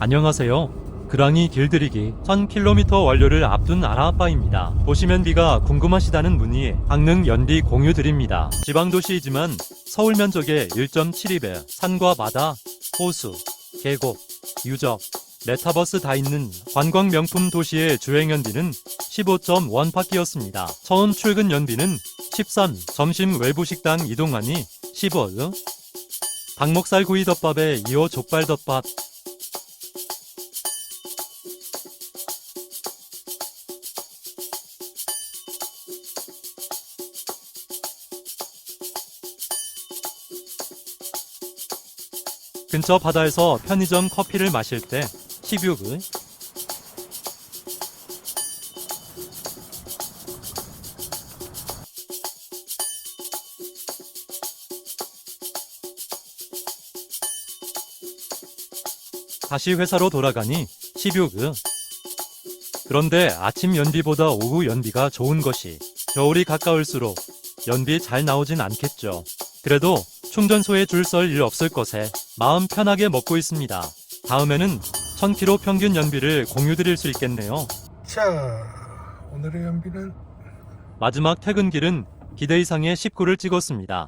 안녕하세요. 그랑이 길들이기 1000km 완료를 앞둔 아라아빠입니다. 보시면 비가 궁금하시다는 문의 강릉 연비 공유 드립니다. 지방도시이지만 서울 면적의 1.72배 산과 바다, 호수, 계곡, 유적, 메타버스 다 있는 관광 명품 도시의 주행 연비는 15.1파키였습니다. 처음 출근 연비는 13, 점심 외부 식당 이동하니 15, 닭목살 구이 덮밥에 2호 족발 덮밥, 근처 바다에서 편의점 커피를 마실 때 16을 다시 회사로 돌아가니 16을 그런데 아침 연비보다 오후 연비가 좋은 것이 겨울이 가까울수록 연비 잘 나오진 않겠죠. 그래도 충전소에 줄 설 일 없을 것에 마음 편하게 먹고 있습니다. 다음에는 1000km 평균 연비를 공유 드릴 수 있겠네요. 자, 오늘의 연비는 마지막 퇴근길은 기대 이상의 19를 찍었습니다.